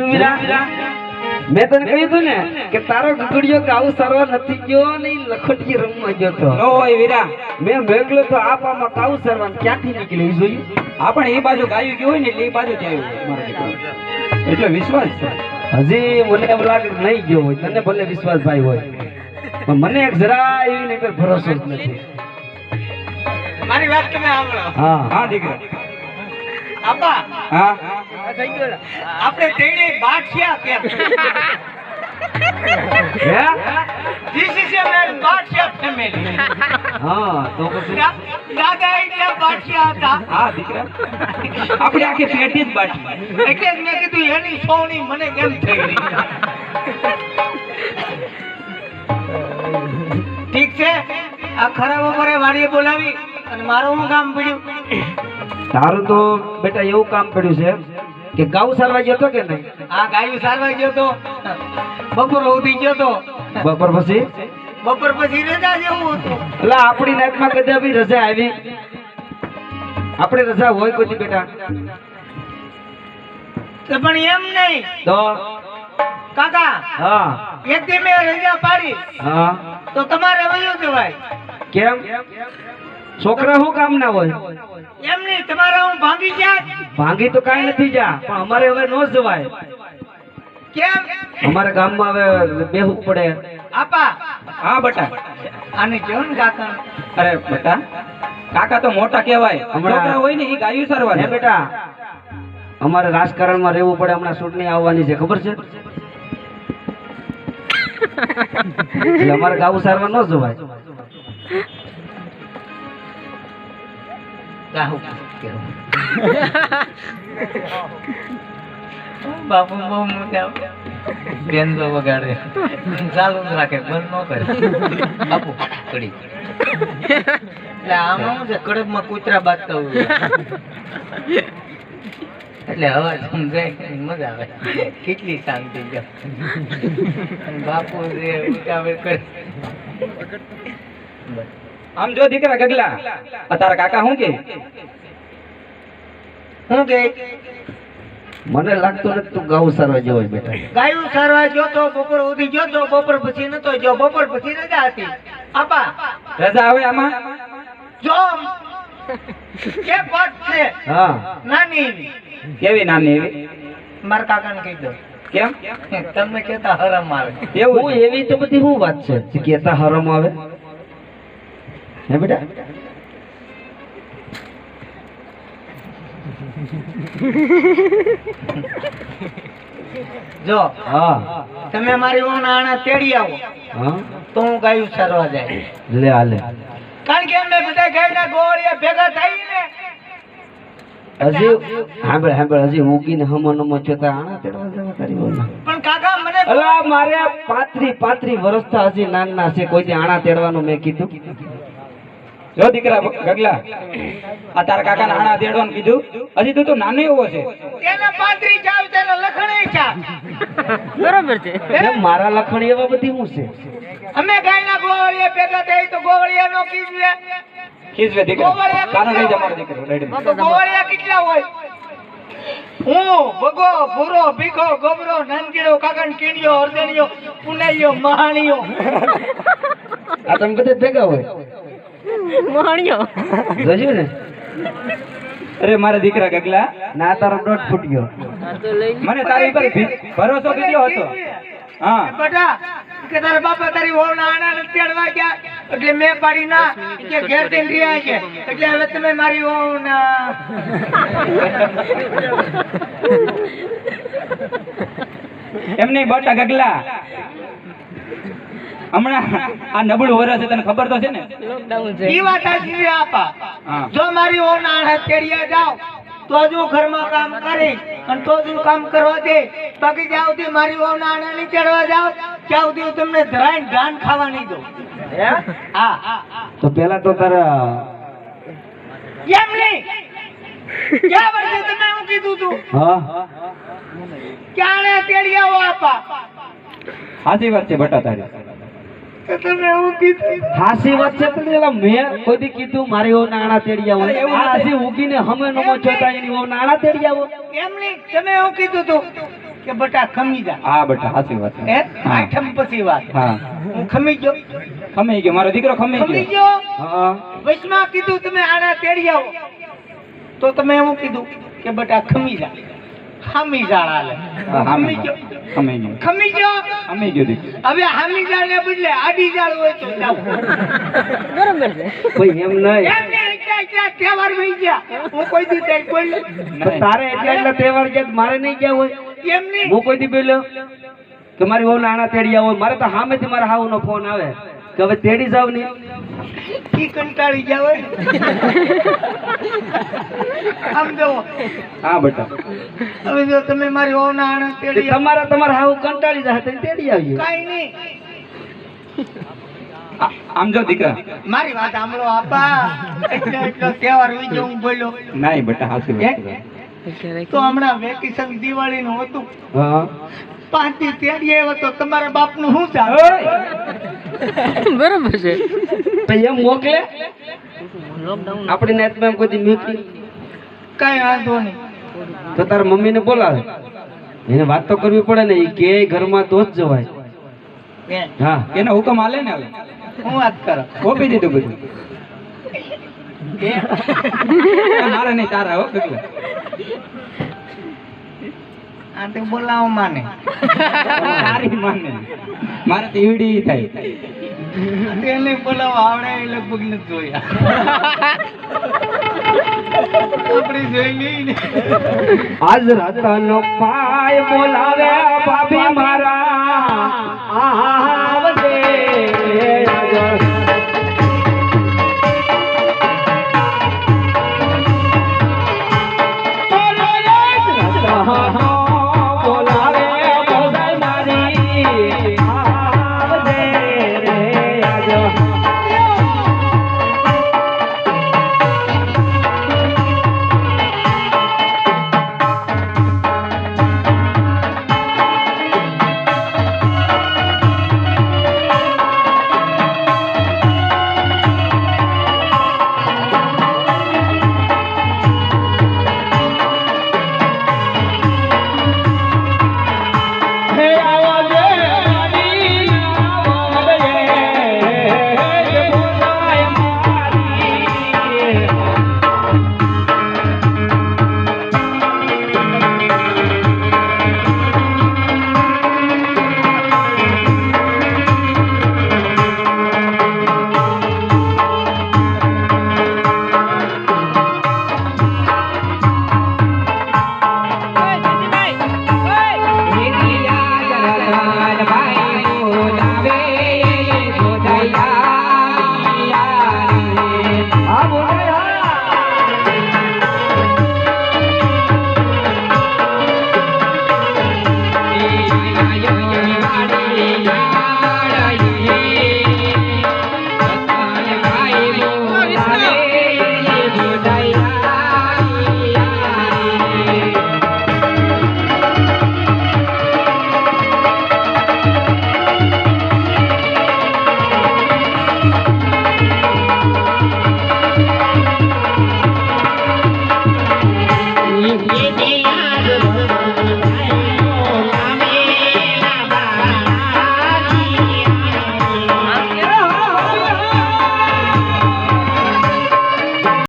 મેં તને કહ્યું હતું ને કે તારો ગુગડિયો ગાઉ સરવા નથી ગયો ને લખોટી રમવા ગયો તો. હોય વીરા. મેં મેગલો તો આપામાં કાઉ સરવા ક્યાંથી નીકળી ઈ જોયું? આ પણ એ બાજુ ગાયું ગયું હોય ને એટલે એ બાજુ આવ્યું મારો દીકરો. એટલે વિશ્વાસ છે. હજી મને એમ લાગે નહીં ગયો હોય તને ભલે વિશ્વાસ ભાઈ હોય. પણ મને એક જરા એવી નહીં ભરોસો જ નથી. મારી વાત તમે સાંભળો. હા. હા દીકરા. આપા. હા? આપણે બાઠિયા હે? બાઠિયા તો પછી? દાદા એટલે બાઠિયા હતા. હા દીકરા. આપણે આખી પેટી જ બાકી એટલે જ મેં કીધું એની સોની મને કેમ થઈ ઠીક છે? આ ખરાબ બપોરે વાડીએ બોલાવી અને મારું હું કામ પડ્યું? તારું તો બેટા એવું કામ પડ્યું છે કે ગાઉ સારવા ગયો તો કે નહીં? આ ગાયું સારવા ગયો તો. બપોર ઉધી ગયો તો. બપોર પછી? બપોર પછી રજા જેવું હતું. એટલે આપણી લાઈફમાં કદી બી રજા આવી? આપણે રજા હોય કોઈ બેટા? પણ એમ નહીં. તો? કાકા હા. એક દી મેં રજા પાડી. હા. તો તમારે વયું જવાય. કેમ? છોકરા શું કામ ના હોય? એમ નહીં તમારે હું ભાંગી ગયા? ભાંગી તો કાઈ નથી જા પણ અમારે હવે નો જવાય. કેમ? અમારા ગામમાં હવે બેહુક પડે. આપા. હા બટા. અને કેવું કાકા? અરે બટા કાકા તો મોટા કહેવાય. હમણાં- છોકરા હોય ને એ ગાયું સરવા હે બેટા. અમારે રાજકારણમાં રહેવું પડે હમણાં ચૂંટણી આવવાની છે ખબર છે? અમારે ગાવું સારવાર ન જવાય. રાહુ બાપુ બહુ મોટા બેન તો વગાડે. ચાલુ જ રાખે, બંધ ન કરે. બાપુ એટલે આમાં શું છે, કડકમાં કૂતરા બાજતા હોય. એટલે હવે સમજાય મજા આવે. કેટલી શાંતિ છે. બાપુ જે ઉતાવળ કરે. આમ જો દીકરા ગગલા તારા કાકા શું કે? હું કે? મને લાગતું નથી તું ગાયું સારવા જેવો બેટા ગાયું સારવા જો તો બપોર સુધી જો તો બપોર પછી નતો જો બપોર પછી રજા હતી. આપા. રજા આવે આમાં? જો કે વાત છે? હા. નાની કેવી નાની એવી? મારા કાકાને કહી દો કેમ? તમને કેતા હરમ આવે. એવું હું એવી તો બધી શું વાત છે? કેતા હરમ આવે? હે બેટા? જો હા. તમે મારી ઓન આણા તેડી આવો. હા. તો હું ગાયું સારવા જાય. લે હાલે કારણ કે અમે બધા ગાયના ગોળિયા ભેગા થઈને હજી હાંભળ હાંભળ હજી ઉગીને હમો નમો જોતા આણા તેડવા જવા કરી બોલના પણ કાકા મને અલા મારે પાત્રી પાત્રી વર્ષ થા હજી નાના છે. કોઈ આણા તેડવાનું મેં કીધું? જો દીકરા ગગલા આ તારા કાકા નાણા દેડવાનું કીધું હજી તું તો નાનો એવો છે. તેના પાંત્રી જાવ તેના લખણે ચા એમ મારા લખણ એવા બધી હું છે? અમે ગાયના ગોળિયા ભેગા થઈ તો ગોળિયા નો કીધું કીધું દીકરા. તારો નહીં જા દીકરો કેટલા હોય? હું ભગો ભૂરો ભીખો ગોબરો નાનકીડો કાકણ કીડીયો અર્જણીયો પુનાઈયો મહાણીયો આ તમે બધા ભેગા હોય? જોયું ને? અરે મારા દીકરા ગગલા. ના તારો ડોટ ફૂટ્યો. મને તારી પર ભરોસો કેટલો હતો? હા. બેટા કે તારા બાપા તારી વહુના આણા નથી તેડવા ગયા. એટલે મેં પાડી ના કે ઘેર જઈને રહ્યા છે. એટલે હવે તમે મારી ના એમ નહીં બટા ગગલા. હમણાં આ નબળું વરસ છે તને ખબર તો છે ને? ઈ વાત સાચી આપા. જો મારી ઓન આણા તેડિયા જાવ તો જ હું ઘરમાં કામ કરી અને તો જ હું કામ કરવા દે. બાકી જ્યાં સુધી મારી ઓન આણા નહીં ચડવા જાવ ત્યાં સુધી હું તમને ધરાઈને ધાન ખાવા નહીં દઉં. હા તો પેલા તો તારા કેમ નહીં? ક્યાં વર્ષે તમે હું કીધું તું? હા? ક્યાં તેડિયા હો આપા? સાચી વાત છે બટા તારી. તમે હું કીધું હાસી વાત છે તો પેલા મેં કોઈ કીધું મારી ઓ નાણા તેડી આવો એવું હાસી ઉગીને હમે નમો જોતા એની ઓ નાણા તેડી આવો એમ નહીં? તમે હું કીધું તું કે બટા ખમી જા. હા બટા હાસી વાત છે. આઠમ પછી વાત. હા. હું ખમી ગયો. ખમી ગયો. મારો દીકરો ખમી ખમી ગયો? ગયો હા. વચમાં કીધું તમે આના તેડી આવો તો તમે એવું કીધું કે બટા ખમી જા. હામી જા હાલે. હા, હા, ખમી. ગયો. ખમી ગયો. ખમી ગયો? ખમી ગયો હવે હામી જાળને બદલે આડી જાળ હોય તો જાઓ. ભાઈ એમ નહીં. એટલા તહેવાર વહી ગયા. હું કોઈ દી તારે એટલા એટલા તહેવાર છે મારે નહીં ગયા હોય? એમ નહીં. હું કોઈ દી બોલ્યો? કે મારી વહુ નાણા તેડી આવો મારે તો સામેથી મારા હાવ નો ફોન આવે. કે હવે તેડી જાવ ને. ઈ કંટાળી હોય. આમ જો. હા બેટા. હવે જો તમે મારી વહુના આણંદ તેડી તમારા તમારા હાવ કંટાળી તો તેડી આવજો કાઈ નહીં. આમ જો દીકરા. મારી વાત સાંભળો આપા. એટલો એટલો તહેવાર હોય હું બોલ્યો. નહીં બેટા હાસી વાત તો હમણાં વેકેશન દિવાળી નું હતું. હા. પાંચ દી તેડી આવ્યો તો તમારા બાપનું શું ચાલે? ઓય! તો એમ મોકલે? આપણી નેટમાં એમ કોઈ મોકલી કઈ વાંધો નહીં. તો તારા મમ્મીને બોલાવે. એને વાત તો કરવી પડે ને એ કે ઘરમાં તો જ જવાય. હા. એનો હુકમ હાલે ને હવે? હું વાત કરો? કોપી દીધું બધું. મારે નહીં તારા હો આ તો બોલાવો માને. તારી માને. મારે તો ઈડી થાય. તેને બોલાવો આવડે એ લગભગ ન જોયા. આપણે જોઈ લઈ ને આજ રતનો પાય બોલાવે ભાભી મારા. આવજે આ